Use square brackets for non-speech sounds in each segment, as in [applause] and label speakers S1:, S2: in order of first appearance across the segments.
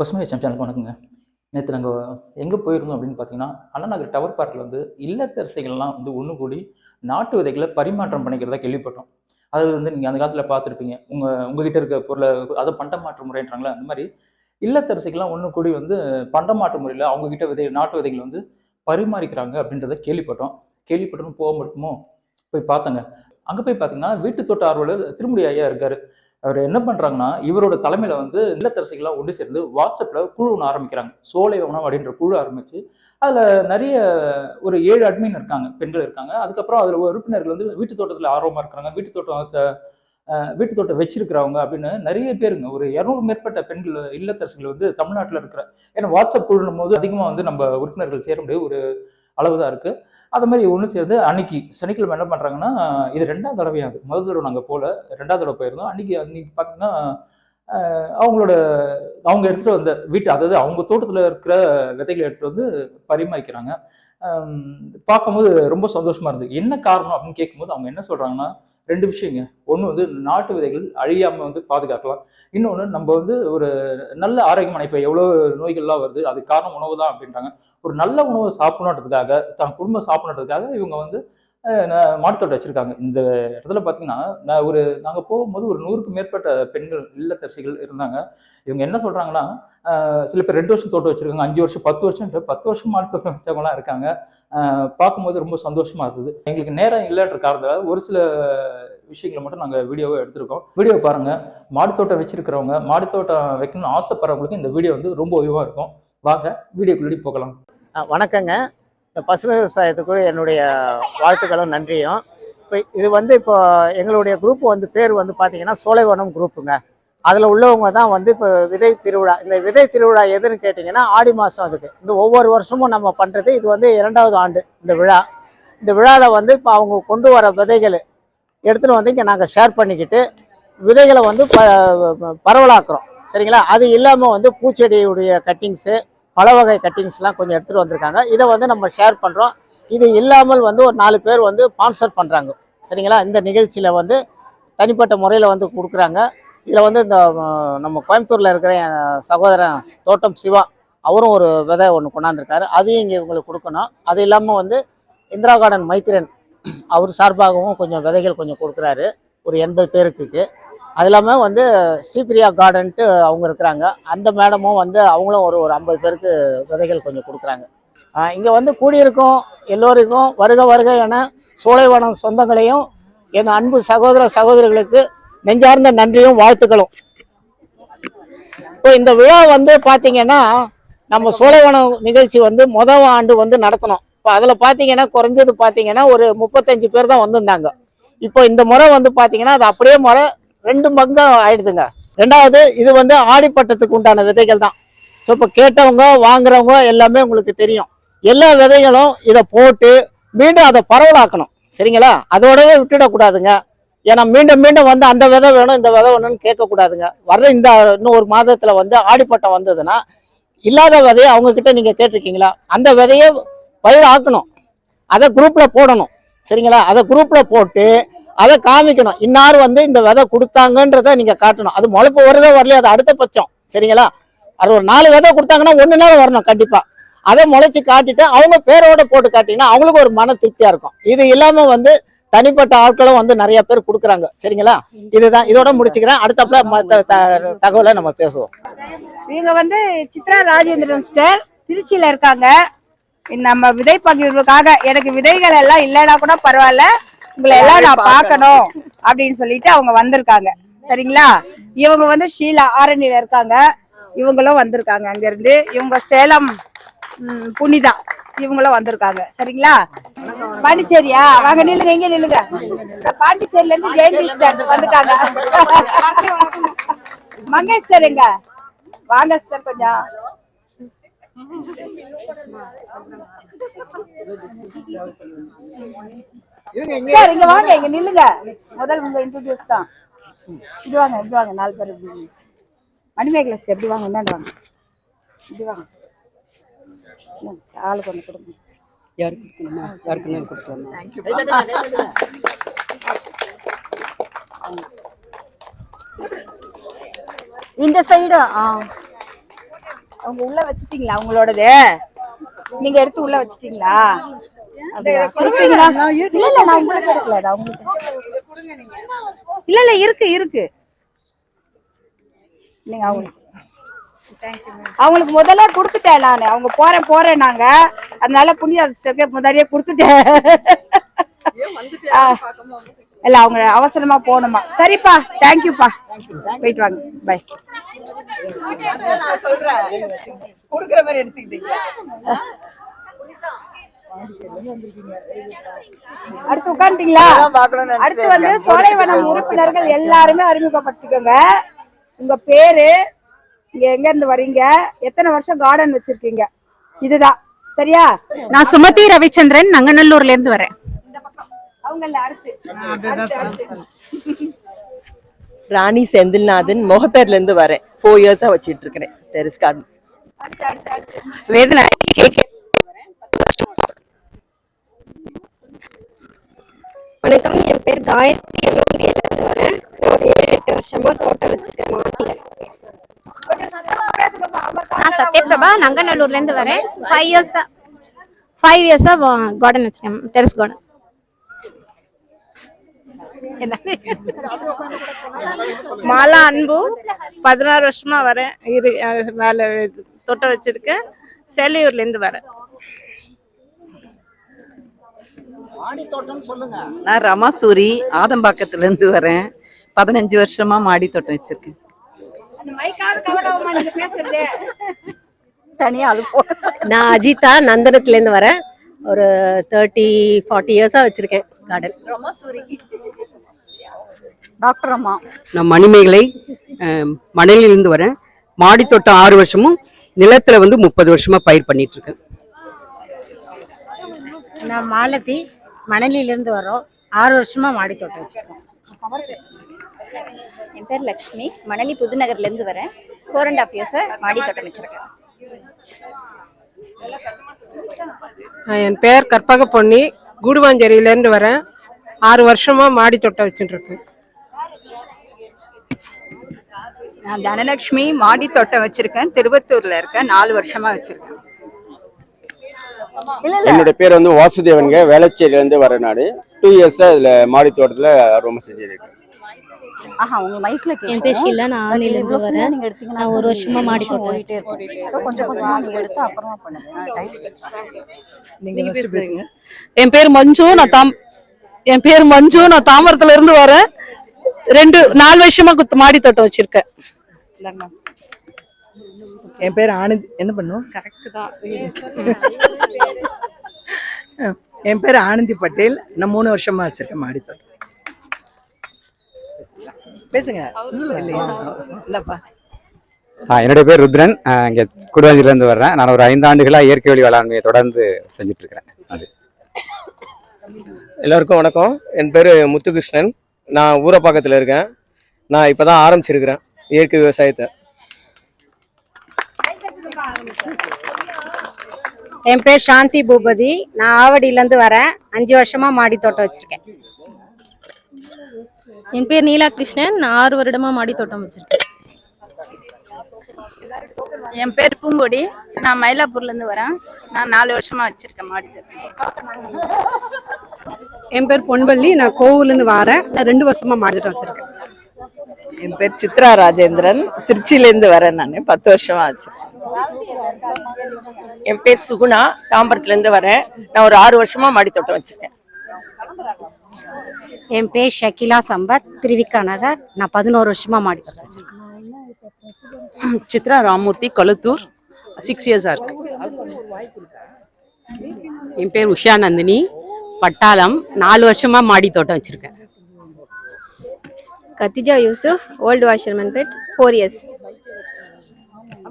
S1: பசுமை எச்எம் சேனலுக்கு வணக்கங்க. நேற்று நாங்கள் எங்கே போயிருந்தோம் அப்படின்னு பார்த்தீங்கன்னா அண்ணா நகர் டவர் பார்க்கில் வந்து இல்லத்தரசிகள்லாம் வந்து ஒன்று கூடி நாட்டு விதைகளை பரிமாற்றம் பண்ணிக்கிறதா கேள்விப்பட்டோம். அது வந்து நீங்கள் அந்த காலத்தில் பார்த்துருப்பீங்க. உங்கள் உங்ககிட்ட இருக்க பொருளை அதை பண்ட மாற்று முறைன்றாங்களே அந்த மாதிரி இல்லத்தரசிகள்லாம் ஒன்று கூடி வந்து பண்ட மாற்று முறையில் அவங்ககிட்ட விதை நாட்டு விதைகள் வந்து பரிமாறிக்கிறாங்க அப்படின்றத கேள்விப்பட்டோம். கேள்விப்பட்டோம் போக மட்டுமோ போய் பார்த்தங்க. அங்கே போய் பார்த்தீங்கன்னா வீட்டு தோட்ட ஆர்வலர் திருமுடி ஐயா இருக்காரு. அவர் என்ன பண்றாங்கன்னா இவரோட தலைமையில வந்து இல்லத்தரசிகள்லாம் ஒன்று சேர்ந்து வாட்ஸ்அப்ல குழு ஒன்று ஆரம்பிக்கிறாங்க. சோலை வனம் அப்படின்ற குழு ஆரம்பிச்சு அதுல நிறைய ஒரு ஏழு அட்மின் இருக்காங்க பெண்கள் இருக்காங்க. அதுக்கப்புறம் அதுல உறுப்பினர்கள் வந்து வீட்டு தோட்டத்துல ஆர்வமா இருக்கிறாங்க. வீட்டு தோட்டத்தை வீட்டு தோட்டம் வச்சிருக்கிறவங்க அப்படின்னு நிறைய பேருங்க. ஒரு இரநூறு மேற்பட்ட பெண்கள் இல்லத்தரசிகள் வந்து தமிழ்நாட்டில் இருக்கிற ஏன்னா வாட்ஸ்அப் குழுனும் போது அதிகமாக வந்து நம்ம உறுப்பினர்கள் சேர முடிய ஒரு அளவு தான் இருக்குது அது மாதிரி ஒன்று சேர்ந்து அன்னைக்கு சனிக்கிழமை என்ன பண்ணுறாங்கன்னா இது ரெண்டாவது தடவையாது முதல் தடவை நாங்கள் போகல ரெண்டாவது தடவை போயிருந்தோம். அன்னைக்கு அன்னைக்கு பார்த்தீங்கன்னா அவங்களோட அவங்க எடுத்துகிட்டு வந்த வீட்டு அதாவது அவங்க தோட்டத்தில் இருக்கிற விதைகளை எடுத்துகிட்டு வந்து பரிமாறிக்கிறாங்க. பார்க்கும்போது ரொம்ப சந்தோஷமா இருந்தது. என்ன காரணம் அப்படின்னு கேட்கும்போது அவங்க என்ன சொல்றாங்கன்னா ரெண்டு விஷயங்க. ஒன்று வந்து நாட்டு விதைகள் அழியாமல் வந்து பாதுகாக்கலாம். இன்னொன்று நம்ம வந்து ஒரு நல்ல ஆரோக்கியமான இப்போ எவ்வளோ நோய்கள்லாம் வருது அது காரணம் உணவு தான் அப்படின்றாங்க. ஒரு நல்ல உணவை சாப்பிடணுன்றதுக்காக தன் குடும்பம் சாப்பிடணுன்றதுக்காக இவங்க வந்து அஹ், ந- மாடித்தோட்டம் வச்சிருக்காங்க. இந்த இடத்துல பார்த்தீங்கன்னா நான் ஒரு நாங்கள் போகும்போது ஒரு நூறுக்கு மேற்பட்ட பெண்கள் இல்லத்தரசிகள் இருந்தாங்க. இவங்க என்ன சொல்கிறாங்கன்னா சில பேர் ரெண்டு வருஷம் தோட்டம் வச்சிருக்காங்க அஞ்சு வருஷம் பத்து வருஷம் பத்து வருஷம் மாடித்தோட்டம் வச்சவங்களாம் இருக்காங்க. பார்க்கும்போது ரொம்ப சந்தோஷமா இருந்தது. எங்களுக்கு நேரம் இல்லைன்ற காரணத்தால் ஒரு சில விஷயங்களை மட்டும் நாங்கள் வீடியோவை எடுத்திருக்கோம். வீடியோ பாருங்கள் மாடித்தோட்டம் வச்சிருக்கிறவங்க மாடித்தோட்டம் வைக்கணும்னு ஆசைப்படுறவங்களுக்கு இந்த வீடியோ வந்து ரொம்ப உயவாக இருக்கும். வாங்க வீடியோக்குள்ளே போகலாம்.
S2: வணக்கங்க. இந்த பசுமை விவசாயத்துக்கு என்னுடைய வாழ்த்துக்களும் நன்றியும். இப்போ இது வந்து இப்போ எங்களுடைய குரூப் வந்து பேர் வந்து பார்த்தீங்கன்னா சோலைவனம் குரூப்புங்க அதில் உள்ளவங்க தான் வந்து இப்போ விதை திருவிழா இந்த விதை திருவிழா எதுன்னு கேட்டிங்கன்னா ஆடி மாதம் அதுக்கு. இந்த ஒவ்வொரு வருஷமும் நம்ம பண்ணுறது இது வந்து இரண்டாவது ஆண்டு இந்த விழா. இந்த விழாவில் வந்து இப்போ அவங்க கொண்டு வர விதைகள் எடுத்துகிட்டு வந்து இங்கே நாங்கள் ஷேர் பண்ணிக்கிட்டு விதைகளை வந்து ப பரவலாக்குறோம். சரிங்களா? அது இல்லாமல் வந்து பூச்செடியுடைய கட்டிங்ஸு பல வகை கட்டிங்ஸ்லாம் கொஞ்சம் எடுத்துகிட்டு வந்திருக்காங்க. இதை வந்து நம்ம ஷேர் பண்ணுறோம் இது இல்லாமல் வந்து ஒரு நாலு பேர் வந்து ஸ்பான்சர் பண்ணுறாங்க சரிங்களா? இந்த நிகழ்ச்சியில் வந்து தனிப்பட்ட முறையில் வந்து கொடுக்குறாங்க. இதில் வந்து இந்த நம்ம கோயம்புத்தூரில் இருக்கிற என் சகோதரன் தோட்டம் சிவா அவரும் ஒரு விதை ஒன்று கொண்டாந்துருக்காரு. அதையும் இங்கே இவங்களுக்கு கொடுக்கணும். அது இல்லாமல் வந்து இந்திரா கார்டன் மைத்திரன் அவர் சார்பாகவும் கொஞ்சம் விதைகள் கொஞ்சம் கொடுக்குறாரு. ஒரு எண்பது பேருக்கு. அது இல்லாமல் வந்து ஸ்ரீபிரியா கார்டன்ட்டு அவங்க இருக்கிறாங்க. அந்த மேடமும் வந்து அவங்களும் ஒரு ஒரு ஐம்பது பேருக்கு விதைகள் கொஞ்சம் கொடுக்குறாங்க. இங்கே வந்து கூடியிருக்கும் எல்லோருக்கும் வருக வருக என சோலைவனம் சொந்தங்களையும் என் அன்பு சகோதர சகோதரிகளுக்கு நெஞ்சார்ந்த நன்றியும் வாழ்த்துக்களும். இப்போ இந்த விழா வந்து பார்த்தீங்கன்னா நம்ம சோலைவனம் நிகழ்ச்சி வந்து முதல் ஆண்டு வந்து நடத்தினோம் இப்போ அதில் பார்த்தீங்கன்னா குறைஞ்சது பார்த்தீங்கன்னா ஒரு முப்பத்தஞ்சு பேர் தான் வந்திருந்தாங்க. இப்போ இந்த முறை வந்து பார்த்தீங்கன்னா அது அப்படியே முறை ரெண்டு பங்கம் ஆயிடுதுங்க. ரெண்டாவது இது வந்து ஆடிப்பட்டத்துக்கு உண்டான விதைகள் தான். ஸோ இப்போ கேட்டவங்க வாங்குறவங்க எல்லாமே உங்களுக்கு தெரியும். எல்லா விதைகளும் இதை போட்டு மீண்டும் அதை பரவலாக்கணும். சரிங்களா? அதோடவே விட்டுடக்கூடாதுங்க. ஏன்னா மீண்டும் மீண்டும் வந்து அந்த விதை வேணும் இந்த விதை வேணும்னு கேட்கக்கூடாதுங்க. வர்ற இந்த இன்னும் ஒரு மாதத்தில் வந்து ஆடிப்பட்டம் வந்ததுன்னா இல்லாத விதையை அவங்கக்கிட்ட நீங்கள் கேட்டிருக்கீங்களா? அந்த விதையை பயிர் ஆக்கணும் அதை குரூப்பில் போடணும். சரிங்களா? அதை குரூப்பில் போட்டு அதை காமிக்கணும். இன்னார் வந்து இந்த விதை கொடுத்தாங்கன்றத நீங்கள் காட்டணும். அது முளைப்பு வருதோ வரலையோ அது அடுத்த பட்சம். சரிங்களா? அது ஒரு நாலு விதை கொடுத்தாங்கன்னா ஒன்று நாள் வரணும் கண்டிப்பாக அதை முளைச்சி காட்டிட்டு அவங்க பேரோட போட்டு காட்டிங்கன்னா அவங்களுக்கு ஒரு மன திருப்தியாக இருக்கும். இது இல்லாமல் வந்து தனிப்பட்ட ஆட்களும் வந்து நிறைய பேர் கொடுக்குறாங்க. சரிங்களா? இதுதான். இதோட முடிச்சுக்கிறேன். அடுத்தப்பல மற்ற த- தகவலை நம்ம பேசுவோம்.
S3: இவங்க வந்து சித்ரா ராஜேந்திரன் சிஸ்டர் திருச்சியில இருக்காங்க. நம்ம விதை பகிர்வுக்காக எனக்கு விதைகள் எல்லாம் இல்லைன்னா கூட பரவாயில்ல. உங்களை எல்லாம் நான் பார்க்கணும் அப்படின்னு சொல்லிட்டு அவங்க வந்திருக்காங்க. சரிங்களா? இவங்க வந்து ஷீலா ஆரணியில இருக்காங்க. இவங்களும் வந்திருக்காங்க அங்க இருந்து இவங்க சேலம் புனிதா இவங்களும் வந்திருக்காங்க. சரிங்களா? பாண்டிச்சேரியா? வாங்க நில்லுங்க எங்க நில்லுங்க. பாண்டிச்சேரியில இருந்து ஜெயந்தி சிஸ்டர் வந்துட்டாங்க. [laughs] மங்கேஷ் சார் எங்க? வாங்க சார் கொஞ்சம். சார் இங்க வாங்க இங்க நில்லுங்க. முதல் உங்க இன்ட்ரோடியூஸ் தான். இது வாங்க இது வாங்க நாலு பேர். மணிமேகலை சார் எப்படி வாங்க என்னண்டு வாங்க? இது வாங்க. ஆளுக்கு ஒன்று கொடுங்க.
S4: யாருக்கு கொடுக்கணுமா?
S3: இந்த சைடு ஆ. அவங்க உள்ள வச்சிட்டீங்களா உங்களோடது நீங்க எடுத்து உள்ள வச்சிட்டீங்களா? இல்ல இல்ல நான் உங்களுக்கு கொடுக்கல. அது அவங்களுக்கு இல்ல இல்ல இருக்கு இருக்கு. நீங்க அவங்களுக்கு அவங்களுக்கு முதல்ல கொடுத்துட்டேன் நான். அவங்க போறேன் போறேன் நாங்க. அதனால புண்ணிய முன்னாடியே கொடுத்துட்டேன். இல்ல அவங்க அவசரமா போகணுமா. சரிப்பா தேங்க்யூப்பா போயிட்டு வாங்க. பை
S5: கொடுக்குற மாதிரி எடுத்துக்கிட்டீங்க
S3: அடுத்து உட்காந்துட்டீங்களா அடுத்து வந்து. சோலைவனம் உறுப்பினர்கள் எல்லாருமே அறிமுகப்படுத்திக்கோங்க. உங்க பேரு இங்க எங்க இருந்து வர்றீங்க எத்தனை வருஷம் கார்டன் வச்சிருக்கீங்க? இதுதான். சரியா?
S6: நான் சுமதி ரவிச்சந்திரன் நங்கநல்லூர்ல இருந்து வரேன்.
S3: அவங்கள அடுத்து.
S5: ராணி செந்தில்நாதன் மொகப்பேர்ல இருந்து வரேன் ஃபோர் இயர்ஸா வச்சிட்டு இருக்கிறேன் டெரிஸ் கார்டன்.
S6: வேதனா
S7: வணக்கம். என் பேர் காயத்ரி எம்எல்ஏலேருந்து வரேன் ஒரு ஏழு எட்டு வருஷமா தோட்டம் வச்சிருக்கேன் மாட்டில்
S8: நான் சத்யபிரபா நங்கநல்லூர்ல இருந்து வரேன் ஃபைவ் இயர்ஸா ஃபைவ் இயர்ஸா கார்டன் வச்சிருக்கேன். டெரஸ் கார்டன்
S9: மாலா அன்பு. பதினாறு வருஷமா வரேன். இரு வேலை தோட்டம் வச்சிருக்கேன். சேலையூர்ல இருந்து வரேன்.
S2: மாடி தோட்டம் சொல்லுங்க.
S4: நான் ரமாசூரி ஆதம்பாக்கத்துல இருந்து வரேன். பதினஞ்சு வருஷமா மாடி தோட்டம் வச்சிருக்கேன்
S5: தனியா அது
S6: நான் அஜிதா நந்தனத்துல இருந்து வரேன். ஒரு தேர்ட்டி ஃபார்ட்டி இயர்ஸா வச்சிருக்கேன் கார்டன்
S5: டாக்டர் அம்மா.
S4: நான் மணிமேகலை மணலிலிருந்து வரேன். மாடி தோட்டம் ஆறு வருஷமும் நிலத்துல வந்து முப்பது வருஷமா பயிர் பண்ணிட்டு இருக்கேன்.
S6: நான் மாலதி மணலில இருந்து வரோம். ஆறு வருஷமா மாடி தோட்டம் வச்சிருக்கோம்.
S7: என் பேர் லக்ஷ்மி. மணலி புதுநகர்ல இருந்து வரேன். ஃபோர் அண்ட் ஹாஃப் இயர்ஸா மாடி தோட்டம் வச்சிருக்கேன்.
S9: என் பேர் கற்பக பொன்னி கூடுவாஞ்சேரியில இருந்து வரேன். ஆறு வருஷமா மாடி தோட்டம் வச்சுட்டு இருக்கேன்.
S10: நான் தனலட்சுமி மாடி தோட்டம் வச்சிருக்கேன். திருவத்தூர்ல இருக்கேன். நாலு வருஷமா வச்சிருக்கேன்.
S11: என்னோட பேர் வந்து வாசுதேவனுங்க. வேளச்சேரியில இருந்து வரேன் நான் டூ இயர்ஸா இதுல மாடி தோட்டத்துல ரொம்ப செஞ்சிருக்கேன்.
S5: ஆஹா உங்க மைக்ல
S8: என் பேர் ஷீலா. நான் ஆவணில இருந்து வரேன்
S5: நீங்க எடுத்தீங்கன்னா
S8: நான் ஒரு வருஷமா மாடி தோட்டம்
S5: ஓடிட்டே இருக்கும் ஸோ கொஞ்சம் கொஞ்சமா நீங்க எடுத்து அப்புறமா பண்ணுங்க. டைம் நீங்க ஃபர்ஸ்ட் பேசுங்க.
S9: என் பேர் மஞ்சு. நான் தாம் என் பேர் மஞ்சு. நான் தாமரத்துல இருந்து வரேன் ரெண்டு நாலு வருஷமா குத்து மாடி தோட்டம் வச்சிருக்கேன்.
S5: என் பேர் ஆனந்த் என்ன பண்ணுவோம்
S9: கரெக்ட் தான்.
S5: என் பேர் ஆனந்தி பட்டேல். நான் மூணு வருஷமா வச்சிருக்கேன் மாடி தோட்டம். பேசுங்க. இல்லப்பா
S12: என்னுடைய பேர் ருத்ரன். இங்கே கூடுவாஞ்சிலேருந்து வர்றேன். நான் ஒரு ஐந்து ஆண்டுகளாக இயற்கை வழி வேளாண்மையை தொடர்ந்து செஞ்சுட்டு இருக்கிறேன். அது.
S13: எல்லாருக்கும் வணக்கம். என் பேர் முத்துகிருஷ்ணன். நான் ஊரப்பாக்கத்தில் இருக்கேன். நான் இப்போ தான் ஆரம்பிச்சிருக்கிறேன். இயற்கை விவசாயத்தை.
S6: என் பேர் சாந்தி பூபதி. நான் ஆவடியில இருந்து வரேன். அஞ்சு வருஷமா மாடி தோட்டம் வச்சிருக்கேன்.
S8: என் பேர் நீலா கிருஷ்ணன் நான் ஆறு வருடமா மாடி தோட்டம் வச்சிருக்கேன்.
S9: என் பேர் பூங்கொடி. நான் மயிலாப்பூர்ல இருந்து வரேன். நான் நாலு வருஷமா வச்சிருக்கேன் மாடி
S6: என் பேர் பொன்பள்ளி நான் கோவூர்ல இருந்து வரேன். நான் ரெண்டு வருஷமா மாடி வச்சிருக்கேன்.
S5: என் பேர் சித்ரா ராஜேந்திரன். திருச்சியில இருந்து வரேன் நான். பத்து வருஷமா ஆச்சு
S9: என் பேர் சுகுணா. தாம்பரத்துல இருந்து வரேன். நான் ஒரு ஆறு வருஷமா மாடி தோட்டம் வச்சிருக்கேன்.
S6: என் பேர் ஷக்கிலா சம்பத். திருவிக்கா நகர். நான் பதினோரு வருஷமா மாடி தோட்டம் வச்சிருக்கேன்.
S4: சித்ரா ராமூர்த்தி கொளத்தூர் சிக்ஸ் இயர்ஸா இருக்கு. என் பேர் உஷா நந்தினி பட்டாளம் நாலு வருஷமா மாடி தோட்டம் வச்சிருக்கேன்.
S8: Khadija Yusuf old Washermanpet four years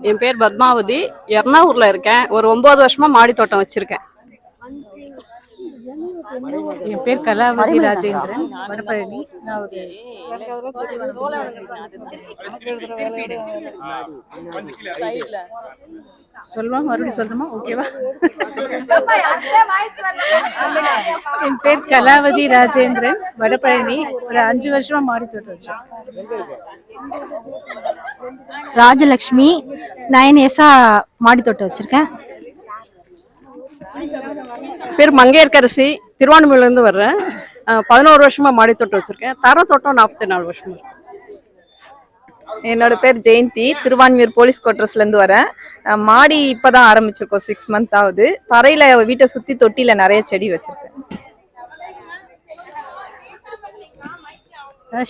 S4: என் பேர் பத்மாவதி. எர்ணாவூர்ல இருக்கேன். ஒரு ஒன்பது வருஷமா மாடி தோட்டம் வச்சிருக்கேன்.
S9: என் பேர் கலாவதி ராஜேந்திரன். வடபழனி நான் ஒரு சொல்லுவா மறுபடியும் சொல்லணுமா ஓகேவா? என் பேர் கலாவதி ராஜேந்திரன். வடபழனி. ஒரு அஞ்சு வருஷமா மாடி தோட்டம் வச்சேன்.
S8: ராஜலக்ஷ்மி. நைன் இயர்ஸா மாடி தோட்டம் வச்சிருக்கேன்.
S4: பேர் மங்கையர்கரசி திருவான்மையிலேருந்து வர்றேன். பதினோரு வருஷமா மாடி தோட்டம் வச்சிருக்கேன். தர தோட்டம் நாற்பத்தி நாலு வருஷமா. என்னோட பேர் ஜெயந்தி திருவான்மியூர் போலீஸ் குவார்டர்ஸ்லேருந்து வரேன். மாடி மாடி இப்பதான் ஆரம்பிச்சிருக்கோம். சிக்ஸ் மந்த் ஆகுது. தரையில் வீட்டை சுற்றி தொட்டியில் நிறைய செடி வச்சுருக்கேன்.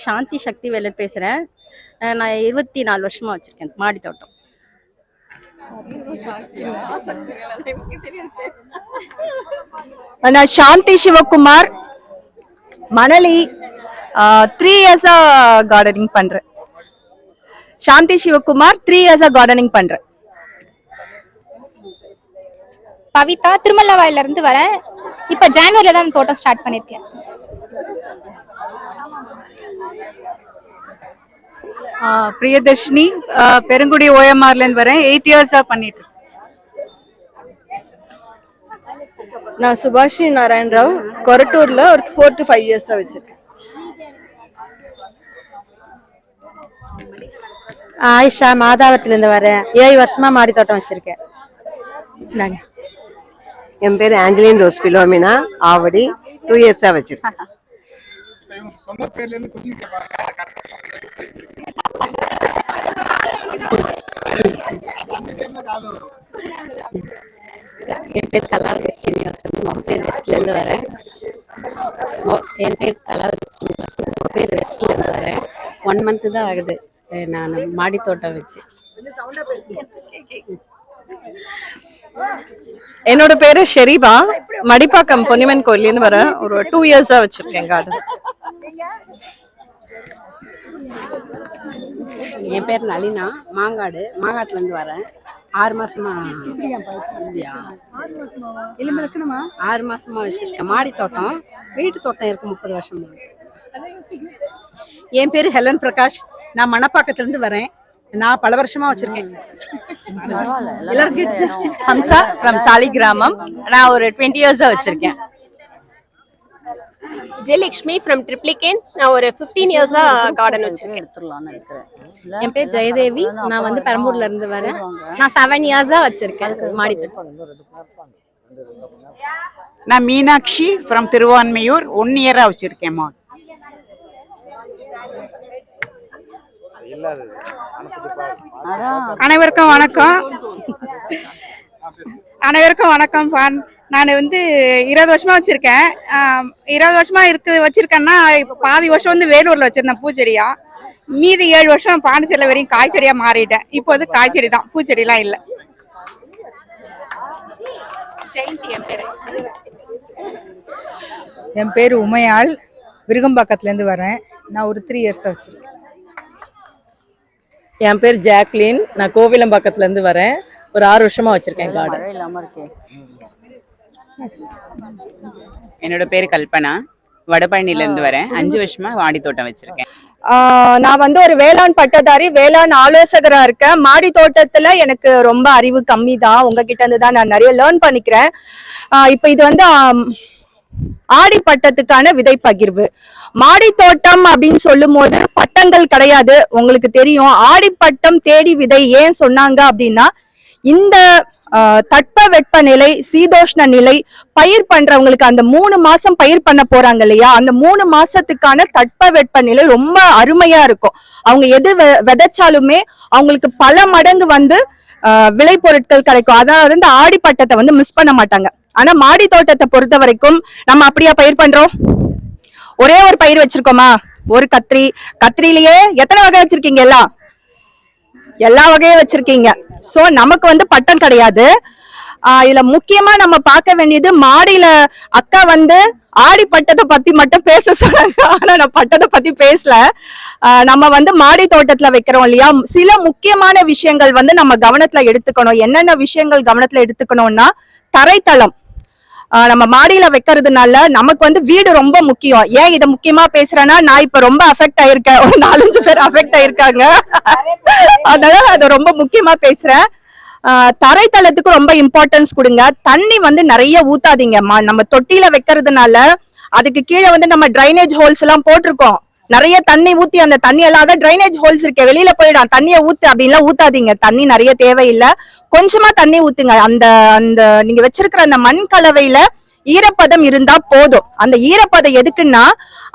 S8: சாந்தி சக்தி வேலர் பேசுகிறேன் நான் இருபத்தி நாலு வருஷமாக வச்சுருக்கேன் மாடி தோட்டம்.
S14: நான் சாந்தி சிவகுமார் மணலி த்ரீ இயர்ஸா கார்டனிங் பண்றேன் சாந்தி சிவகுமார் த்ரீ இயர்ஸா கார்டனிங் பண்றேன்
S8: பவிதா திருமல்லவாயில இருந்து வரேன் இப்ப ஜனவரில தான் தோட்டம் ஸ்டார்ட் பண்ணிருக்கேன்
S5: பிரியதர்ஷினி பெருங்குடி ஓஎம்ஆர்ல இருந்து வரேன் எயிட் இயர்ஸா பண்ணிட்டு.
S4: நான் சுபாஷி நாராயண் ராவ் கொரட்டூர்ல ஒரு ஃபோர் டு ஃபைவ் இயர்ஸா வச்சிருக்கேன்.
S9: ஆயிஷா மாதாவரத்துலேருந்து வரேன். ஏழு வருஷமா மாடி தோட்டம் வச்சிருக்கேன். நாங்க
S4: என் பேர் Angeline rose Philomena Avadi two இயர்ஸா வச்சிருக்கேன்.
S6: என் பேர் கலாவதி ஸ்ரீனிவாசன். மொபைல் வெஸ்ட்லேருந்து வரேன். என் பேர் கலாவதி ஸ்ரீனிவாசன். மொபைல் வெஸ்ட்லேருந்து வரேன். ஒன் மந்த்து தான் ஆகுது. நான் மாடி தோட்டம் வச்சு.
S4: என்னோட பேரு ஷெரீபா. மடிப்பாக்கம் பொன்னிமன் கோயிலேருந்து வரேன் ஒரு டூ இயர்ஸா வச்சிருக்கேன் கார்டன்
S6: என் பேர் நளினா. மாங்காடு. மாங்காட்டுலேருந்து வரேன். ஆறு மாசமா அப்படியா ஆறு மாசமா? வச்சிருக்கேன். மாடி தோட்டம். வீட்டு தோட்டம் இருக்கு முப்பது வருஷமா.
S9: என் பேர் ஹெலன் பிரகாஷ். நான் மணப்பாக்கத்துல இருந்து வரேன். நான் பல வருஷமா வச்சிருக்கேன். எல்லாருக்கும்
S14: ஹம்சா ஃப்ரம் சாலி கிராமம் நான் ஒரு டுவெண்ட்டி இயர்ஸா வச்சிருக்கேன்.
S8: ஜெயலட்சுமி ஃப்ரம் ட்ரிப்ளிகேன் நான் ஒரு ஃபிஃப்டீன் இயர்ஸா கார்டன் வச்சிருக்கேன்.
S6: எடுத்துடலாம்னு இருக்கிறேன்
S8: என் பேர் ஜெயதேவி. நான் வந்து பெரம்பூர்ல இருந்து வரேன். நான் செவன் இயர்ஸா வச்சிருக்கேன் மாடி
S5: நான் மீனாட்சி ஃப்ரம் திருவான்மையூர். ஒன் இயரா வச்சிருக்கேன் மாடு. அனைவருக்கும் வணக்கம். [laughs] அனைவருக்கும் வணக்கம் பான். நான் வந்து இருபது வருஷமா வச்சிருக்கேன். இருபது வருஷமா இருக்கு வச்சிருக்கேன்னா இப்ப பாதி வருஷம் வந்து வேலூர்ல வச்சிருந்தேன் பூச்செடியா. மீதி ஏழு வருஷம் பாண்டிச்சேரியில் வரையும் காய்ச்செடியா மாறிட்டேன். இப்போ வந்து காய்ச்செடி தான் பூச்செடிலாம் இல்லை. ஜெயந்தி என் பேரு.
S9: என் பேர் உமையாள். விருகம்பாக்கத்துல இருந்து வரேன். நான் ஒரு த்ரீ இயர்ஸா வச்சிருக்கேன்.
S4: என் பேர் ஜாக்லின். நான் கோவிலம்பாக்கத்துல இருந்து வரேன். ஒரு ஆறு வருஷமா வச்சிருக்கேன் கார்டன்
S5: என்னோட பேர் கல்பனா. வடபழனில இருந்து வரேன் அஞ்சு வருஷமா வாடி தோட்டம் வச்சிருக்கேன்.
S14: நான் வந்து ஒரு வேளாண் பட்டதாரி வேளாண் ஆலோசகரா இருக்கேன். மாடி தோட்டத்துல எனக்கு ரொம்ப அறிவு கம்மி தான் உங்ககிட்ட இருந்து தான் நான் நிறைய லேர்ன் பண்ணிக்கிறேன். இப்ப இது வந்து ஆடி பட்டத்துக்கான விதை பகிர்வு. மாடி தோட்டம் அப்படின்னு சொல்லும் போது பட்டங்கள் கிடையாது. உங்களுக்கு தெரியும். ஆடி பட்டம் தேடி விதை ஏன் சொன்னாங்க அப்படின்னா இந்த ஆஹ், நிலை சீதோஷ்ண நிலை பயிர் பண்றவங்களுக்கு அந்த மூணு மாசம் பயிர் பண்ண போறாங்க இல்லையா? அந்த மூணு மாசத்துக்கான தட்ப வெப்பநிலை ரொம்ப அருமையா இருக்கும். அவங்க எது வெ- விதைச்சாலுமே அவங்களுக்கு பல மடங்கு வந்து விளை பொருட்கள் கிடைக்கும். அதாவது இந்த ஆடி பட்டத்தை வந்து மிஸ் பண்ண மாட்டாங்க. ஆனா மாடி தோட்டத்தை பொறுத்த வரைக்கும் நம்ம அப்படியா பயிர் பண்றோம்? ஒரே ஒரு பயிர் வச்சிருக்கோமா? ஒரு கத்திரி. கத்திரிலேயே எத்தனை வகை வச்சிருக்கீங்க எல்லாம்? எல்லா வகையும் வச்சிருக்கீங்க. ஸோ நமக்கு வந்து பட்டம் கிடையாது. இதில் இதுல முக்கியமா நம்ம பார்க்க வேண்டியது மாடியில அக்கா வந்து ஆடி பட்டத்தை பத்தி மட்டும் பேச சொன்னாங்க. ஆனா நான் பட்டத்தை பத்தி பேசல. நம்ம வந்து மாடி தோட்டத்துல வைக்கிறோம் இல்லையா? சில முக்கியமான விஷயங்கள் வந்து நம்ம கவனத்துல எடுத்துக்கணும். என்னென்ன விஷயங்கள் கவனத்துல எடுத்துக்கணும்னா தரைத்தளம். நம்ம மாடியில வைக்கிறதுனால நமக்கு வந்து வீடு ரொம்ப முக்கியம். ஏன் இதை முக்கியமா பேசுறேன்னா நான் இப்ப ரொம்ப அஃபெக்ட் ஆயிருக்கேன். ஒரு நாலஞ்சு பேர் அஃபெக்ட் ஆயிருக்காங்க. அதனால அதை ரொம்ப முக்கியமா பேசுறேன். ஆஹ் தரைத்தளத்துக்கு ரொம்ப இம்பார்ட்டன்ஸ் கொடுங்க. தண்ணி வந்து நிறைய ஊத்தாதீங்க. நம்ம தொட்டியில வைக்கிறதுனால அதுக்கு கீழே வந்து நம்ம ட்ரைனேஜ் ஹோல்ஸ் எல்லாம் போட்டிருக்கோம். நிறைய தண்ணி ஊத்தி அந்த தண்ணி எல்லாம் ட்ரைனேஜ் ஹோல்ஸ் இருக்கு வெளியில போயிடும் தண்ணியை ஊத்து அப்படின்லாம் ஊத்தாதீங்க. தண்ணி நிறைய தேவையில்லை. கொஞ்சமா தண்ணி ஊத்துங்க. அந்த அந்த நீங்க வச்சிருக்கிற அந்த மண் கலவையில ஈரப்பதம் இருந்தா போதும். அந்த ஈரப்பதம் எதுக்குன்னா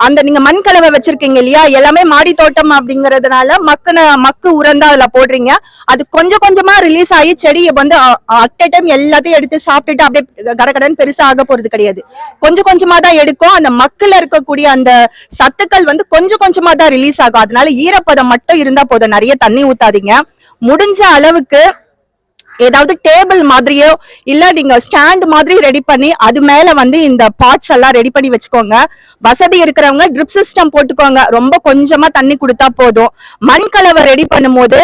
S14: அந்த நீங்க மண் கலவை வச்சிருக்கீங்க இல்லையா? எல்லாமே மாடி தோட்டம் அப்படிங்கறதுனால மக்குன மக்கு உரந்தா அதுல போடுறீங்க. அது கொஞ்சம் கொஞ்சமா ரிலீஸ் ஆகி செடியை வந்து அட் டைம் எல்லாத்தையும் எடுத்து சாப்பிட்டுட்டு அப்படியே கடகடன்னு பெருசா ஆக போறது கிடையாது. கொஞ்சம் கொஞ்சமா தான் எடுக்கும். அந்த மக்குல இருக்கக்கூடிய அந்த சத்துக்கள் வந்து கொஞ்சம் கொஞ்சமா தான் ரிலீஸ் ஆகும். அதனால ஈரப்பதம் மட்டும் இருந்தா போதும். நிறைய தண்ணி ஊத்தாதீங்க. முடிஞ்ச அளவுக்கு ஏதாவது டேபிள் மாதிரியோ இல்ல நீங்க ஸ்டாண்ட் மாதிரி ரெடி பண்ணி அது மேல வந்து இந்த பாட்ஸ் எல்லாம் ரெடி பண்ணி வச்சுக்கோங்க. வசதி இருக்கிறவங்க ட்ரிப் சிஸ்டம் போட்டுக்கோங்க. ரொம்ப கொஞ்சமா தண்ணி கொடுத்தா போதும். மண் கலவை ரெடி பண்ணும்போது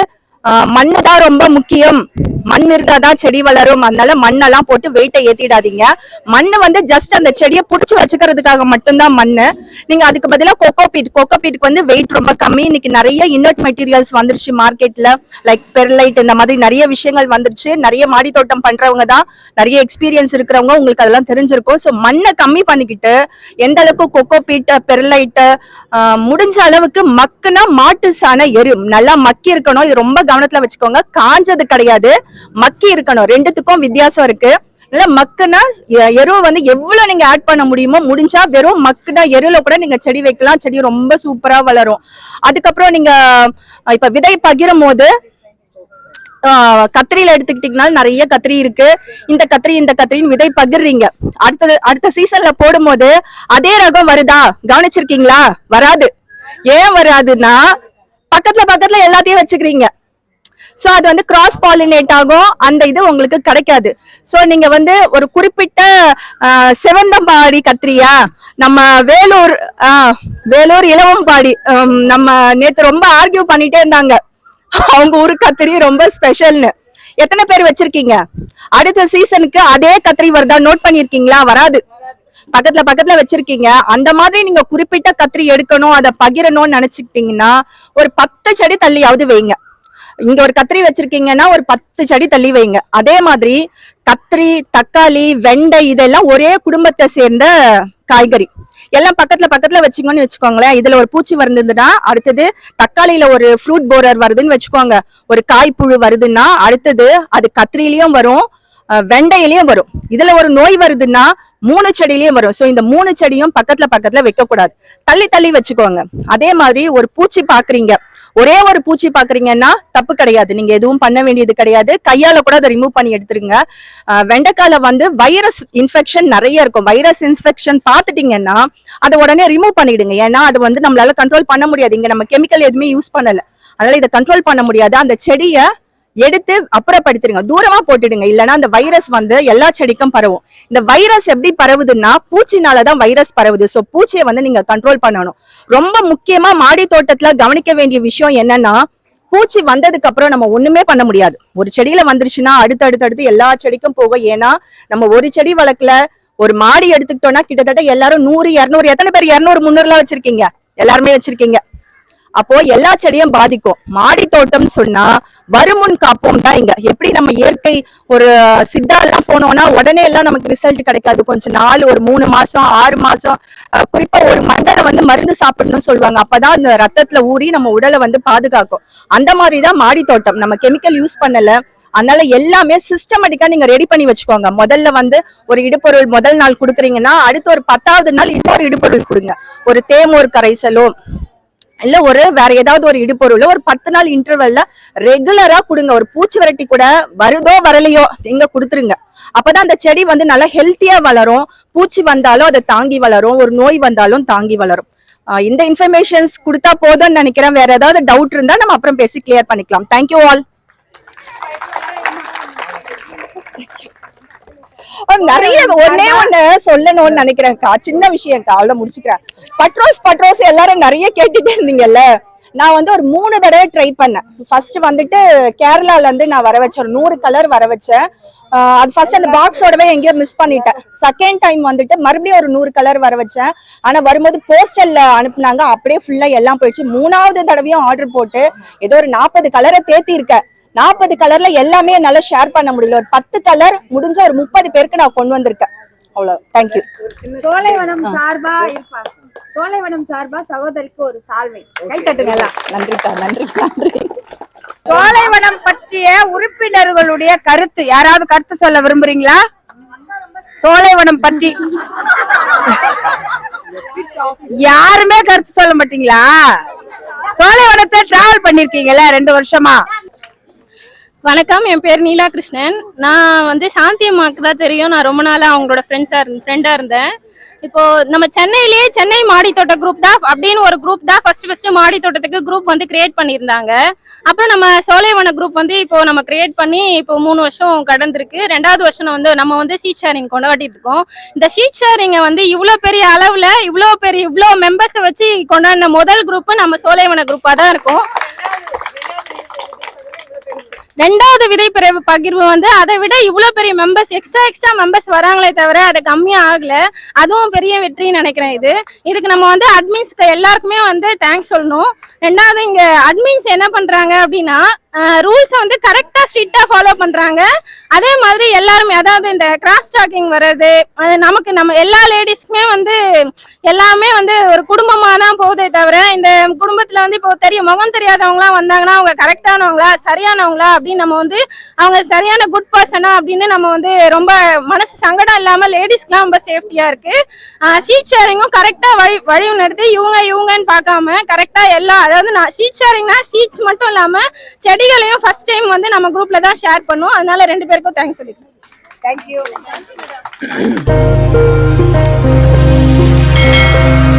S14: மண்ணு தான் ரொம்ப முக்கியம். மண் இருந்தாதான் செடி வளரும். அதனால மண்ணெல்லாம் போட்டு வெயிட்டை ஏத்திடாதீங்க. மண் வந்து ஜஸ்ட் அந்த செடியை புடிச்சு வச்சுக்கிறதுக்காக மட்டும்தான் மண் நீங்க அதுக்கு பதிலா கொக்கோ பீட் கொக்கோ பீட்டுக்கு வந்து வெயிட் ரொம்ப கம்மி. இன்னைக்கு நிறைய இன்னர்ட் மெட்டீரியல்ஸ் வந்துருச்சு மார்க்கெட்ல லைக் பெர்லைட் இந்த மாதிரி நிறைய விஷயங்கள் வந்துருச்சு. நிறைய மாடி தோட்டம் பண்றவங்க தான். நிறைய எக்ஸ்பீரியன்ஸ் இருக்கிறவங்க உங்களுக்கு அதெல்லாம் தெரிஞ்சிருக்கும். ஸோ மண்ணை கம்மி பண்ணிக்கிட்டு எந்த அளவுக்கு கொக்கோ பீட்டு பெர்லைட்டு முடிஞ்ச அளவுக்கு மக்குனா மாட்டு சாண எரு நல்லா மக்கி இருக்கணும். இது ரொம்ப கவனத்துல வச்சுக்கோங்க. காஞ்சது கிடையாது. மக்கி இருக்கணும். ரெண்டுத்துக்கும் வித்தியாசம் இருக்கு. இல்ல மக்குனா எருவை வந்து எவ்வளவு நீங்க ஆட் பண்ண முடியுமோ முடிஞ்சா வெறும் மக்குனா எருல கூட நீங்க செடி வைக்கலாம். செடி ரொம்ப சூப்பரா வளரும். அதுக்கப்புறம் நீங்க இப்ப விதை பகிரும் போது ஆஹ், கத்திரியில எடுத்துக்கிட்டீங்கன்னா நிறைய கத்திரி இருக்கு. இந்த கத்திரி இந்த கத்திரின்னு விதை பகிர்றீங்க. அடுத்தது அடுத்த சீசன்ல போடும்போது அதே ரகம் வருதா? கவனிச்சிருக்கீங்களா? வராது. ஏன் வராதுன்னா பக்கத்துல பக்கத்துல எல்லாத்தையும் வச்சுக்கிறீங்க. ஸோ அது வந்து கிராஸ் பாலினேட் ஆகும். அந்த இது உங்களுக்கு கிடைக்காது. ஸோ நீங்க வந்து ஒரு குறிப்பிட்ட செவந்தம்பாடி கத்திரியா நம்ம வேலூர் வேலூர் இளவம்பாடி நம்ம நேத்து ரொம்ப ஆர்கியூ பண்ணிட்டே இருந்தாங்க. அவங்க ஊரு கத்திரி ரொம்ப ஸ்பெஷல்னு எத்தனை பேர் வச்சிருக்கீங்க? அடுத்த சீசனுக்கு அதே கத்திரி வருதா? நோட் பண்ணிருக்கீங்களா வராது. பக்கத்துல பக்கத்துல வச்சிருக்கீங்க. அந்த மாதிரி நீங்க குறிப்பிட்ட கத்திரி எடுக்கணும் அதை பகிரணும்னு நினைச்சுக்கிட்டீங்கன்னா ஒரு பத்து செடி தள்ளியாவது வைங்க. இங்க ஒரு கத்திரி வச்சிருக்கீங்கன்னா ஒரு பத்து செடி தள்ளி வைங்க. அதே மாதிரி கத்திரி தக்காளி வெண்டை இதெல்லாம் ஒரே குடும்பத்தை சேர்ந்த காய்கறி. எல்லாம் பக்கத்துல பக்கத்துல வச்சுக்கோன்னு வச்சுக்கோங்களேன். இதுல ஒரு பூச்சி வந்ததுன்னா அடுத்தது தக்காளியில ஒரு ஃப்ரூட் போரர் வருதுன்னு வச்சுக்கோங்க. ஒரு காய்ப்புழு வருதுன்னா அடுத்தது அது கத்திரிலயும் வரும் வெண்டையிலயும் வரும். இதுல ஒரு நோய் வருதுன்னா மூணு செடியிலயும் வரும். சோ இந்த மூணு செடியும் பக்கத்துல பக்கத்துல வைக்க கூடாது தள்ளி தள்ளி வச்சுக்கோங்க. அதே மாதிரி ஒரு பூச்சி பாக்குறீங்க. ஒரே ஒரு பூச்சி பாக்குறீங்கன்னா தப்பு கிடையாது. நீங்க எதுவும் பண்ண வேண்டியது கிடையாது. கையால கூட அதை ரிமூவ் பண்ணி எடுத்துருங்க. வெண்டைக்கால வந்து வைரஸ் இன்ஃபெக்ஷன் நிறைய இருக்கும். வைரஸ் இன்ஃபெக்ஷன் பாத்துட்டீங்கன்னா அதை உடனே ரிமூவ் பண்ணிடுங்க. ஏன்னா அது வந்து நம்மளால கண்ட்ரோல் பண்ண முடியாது. இங்க நம்ம கெமிக்கல் எதுவுமே யூஸ் பண்ணல. அதனால இதை கண்ட்ரோல் பண்ண முடியாது. அந்த செடியை எடுத்து அப்புறப்படுத்திடுங்க. தூரமா போட்டுடுங்க. இல்லைன்னா அந்த வைரஸ் வந்து எல்லா செடிக்கும் பரவும். இந்த வைரஸ் எப்படி பரவுதுன்னா பூச்சினாலதான் வைரஸ் பரவுது. சோ பூச்சியை வந்து நீங்க கண்ட்ரோல் பண்ணணும். ரொம்ப முக்கியமா மாடி தோட்டத்துல கவனிக்க வேண்டிய விஷயம் என்னன்னா பூச்சி வந்ததுக்கு அப்புறம் நம்ம ஒண்ணுமே பண்ண முடியாது. ஒரு செடியில வந்துருச்சுன்னா அடுத்து அடுத்து அடுத்து எல்லா செடிக்கும் போகும். ஏன்னா நம்ம ஒரு செடி வளர்க்கல. ஒரு மாடி எடுத்துக்கிட்டோம்னா கிட்டத்தட்ட எல்லாரும் நூறு இருநூறு எத்தனை பேர்? இருநூறு முந்நூறுலாம் வச்சிருக்கீங்க. எல்லாருமே வச்சிருக்கீங்க. அப்போ எல்லா செடியும் பாதிக்கும். மாடி தோட்டம் சொன்னா வருமுன் காப்போம் தான் இங்க. எப்படி நம்ம இயற்கை ஒரு சித்தா எல்லாம் போனோம்னா உடனே எல்லாம் நமக்கு ரிசல்ட் கிடைக்காது. கொஞ்சம் நாள் ஒரு மூணு மாசம் ஆறு மாசம் குறிப்பா ஒரு மண்டலை வந்து மருந்து சாப்பிடணும்னு சொல்லுவாங்க. அப்பதான் அந்த ரத்தத்துல ஊறி நம்ம உடலை வந்து பாதுகாக்கும். அந்த மாதிரிதான் மாடி தோட்டம். நம்ம கெமிக்கல் யூஸ் பண்ணல. அதனால எல்லாமே சிஸ்டமேட்டிக்கா நீங்க ரெடி பண்ணி வச்சுக்கோங்க. முதல்ல வந்து ஒரு இடுப்பொருள் முதல் நாள் கொடுக்குறீங்கன்னா அடுத்து ஒரு பத்தாவது நாள் இன்னொரு இடுப்பொருள் கொடுங்க. ஒரு தேமோர் கரைசலோ இல்ல ஒரு வேற ஏதாவது ஒரு இடுப்பொருள் ஒரு பத்து நாள் இன்டர்வல்ல ரெகுலரா கொடுங்க. ஒரு பூச்சி விரட்டி கூட வருதோ வரலையோ நீங்க கொடுத்துருங்க. அப்பதான் அந்த செடி வந்து நல்லா ஹெல்த்தியா வளரும். பூச்சி வந்தாலும் அதை தாங்கி வளரும். ஒரு நோய் வந்தாலும் தாங்கி வளரும். இந்த இன்ஃபர்மேஷன்ஸ் கொடுத்தா போதும்னு நினைக்கிறேன். வேற ஏதாவது டவுட் இருந்தா நம்ம அப்புறம் பேசி கிளியர் பண்ணிக்கலாம். தேங்க்யூ ஆல் நிறைய ஒன்னே ஒண்ணு சொல்லணும்னு நினைக்கிறேன்க்கா. சின்ன விஷயம்க்கா அவ்வளவு முடிச்சுக்கிறேன். பட்ரோஸ் பட்ரோஸ் எல்லாரும் நிறைய கேட்டுட்டே இருந்தீங்கல்ல? நான் வந்து ஒரு மூணு தடவை ட்ரை பண்ணேன். ஃபர்ஸ்ட் வந்துட்டு கேரளால இருந்து நான் வர வச்சேன் ஒரு நூறு கலர் வர வச்சேன் அது ஃபர்ஸ்ட் அந்த பாக்ஸோடவே எங்கேயோ மிஸ் பண்ணிட்டேன். செகண்ட் டைம் வந்துட்டு மறுபடியும் ஒரு நூறு கலர் வர வச்சேன் ஆனா வரும்போது போஸ்டல்ல அனுப்புனாங்க. அப்படியே ஃபுல்லா எல்லாம் போயிடுச்சு. மூணாவது தடவையும் ஆர்டர் போட்டு ஏதோ ஒரு நாற்பது கலரை தேத்தி இருக்கேன் நாற்பது கலர்ல எல்லாமே என்னால ஷேர் பண்ண முடியல. ஒரு பத்து கலர் முடிஞ்ச ஒரு முப்பது பேருக்கு நான் கொண்டு வந்திருக்கேன். அவ்வளவு. தேங்க்யூ
S3: சோலைவனம் சார்பா சோலைவனம் சார்பா சகோதரிக்கு ஒரு சால்வை. கை தட்டுங்க எல்லாம்.
S14: நன்றிக்கா நன்றி நன்றி.
S3: சோலைவனம் பற்றிய உறுப்பினர்களுடைய கருத்து. யாராவது கருத்து சொல்ல விரும்புறீங்களா? சோலைவனம் பற்றி. யாருமே கருத்து சொல்ல மாட்டீங்களா? சோலைவனத்தை டிராவல் பண்ணிருக்கீங்கல்ல ரெண்டு வருஷமா?
S15: வணக்கம் என் பேர் நீலா கிருஷ்ணன் நான் வந்து சாந்தி அம்மாவுக்கு தான் தெரியும். நான் ரொம்ப நாளாக அவங்களோட ஃப்ரெண்ட்ஸாக இருந்தேன் ஃப்ரெண்டாக இருந்தேன். இப்போ நம்ம சென்னையிலேயே சென்னை மாடி தோட்ட குரூப் தான் அப்படின்னு ஒரு குரூப் தான் ஃபர்ஸ்ட் ஃபர்ஸ்ட் மாடி தோட்டத்துக்கு குரூப் வந்து கிரியேட் பண்ணியிருந்தாங்க. அப்புறம் நம்ம சோலைவன குரூப் வந்து இப்போ நம்ம கிரியேட் பண்ணி இப்போ மூணு வருஷம் கடந்திருக்கு. ரெண்டாவது வருஷம் வந்து நம்ம வந்து சீட் ஷேரிங் கொண்டாடிட்டு இருக்கோம். இந்த சீட் ஷேரிங்கை வந்து இவ்வளோ பெரிய அளவில் இவ்வளோ பெரிய இவ்வளோ மெம்பர்ஸை வச்சு கொண்டாடின முதல் குரூப் நம்ம சோலைவன குரூப்பாக தான் இருக்கும். ரெண்டாவது விதை பகிர்வு வந்து அதை விட இவ்வளோ பெரிய மெம்பர்ஸ் எக்ஸ்ட்ரா எக்ஸ்ட்ரா மெம்பர்ஸ் வராங்களே தவிர அது கம்மியாக ஆகல. அதுவும் பெரிய வெற்றின்னு நினைக்கிறேன் இது. இதுக்கு நம்ம வந்து அட்மின்ஸ்க்கு எல்லாருக்குமே வந்து தேங்க்ஸ் சொல்லணும். ரெண்டாவது இங்கே அட்மின்ஸ் என்ன பண்ணுறாங்க அப்படின்னா ரூல்ஸை வந்து கரெக்டாக ஸ்ட்ரிக்டாக ஃபாலோ பண்ணுறாங்க அதே மாதிரி எல்லாருமே அதாவது இந்த கிராஸ் டாக்கிங் வர்றது அது நமக்கு நம்ம எல்லா லேடிஸ்க்குமே வந்து எல்லாமே வந்து ஒரு குடும்பமாக தான் போகுதே தவிர இந்த குடும்பத்தில் வந்து இப்போ தெரியும் முகம் தெரியாதவங்களாம் வந்தாங்கன்னா அவங்க கரெக்டானவங்களா சரியானவங்களா அப்படின்னு நம்ம வந்து அவங்க சரியான குட் பர்சனா அப்படின்னு நம்ம வந்து ரொம்ப மனசு சங்கடம் இல்லாமல் லேடிஸ்க்குலாம் ரொம்ப சேஃப்டியாக இருக்குது சீட் ஷேரிங்கும் கரெக்டாக வழி வழி நடத்தி இவங்க இவங்கன்னு பார்க்காம கரெக்டாக எல்லாம் அதாவது நான் சீட் ஷேரிங்னா சீட்ஸ் மட்டும் இல்லாமல் செடி செடிகளையும் ஃபர்ஸ்ட் டைம் வந்து நம்ம குரூப்ல தான் ஷேர் பண்ணோம் அதனால ரெண்டு பேருக்கும் தேங்க்ஸ் சொல்லிக்கிறேன்.
S3: தேங்க்யூ [coughs]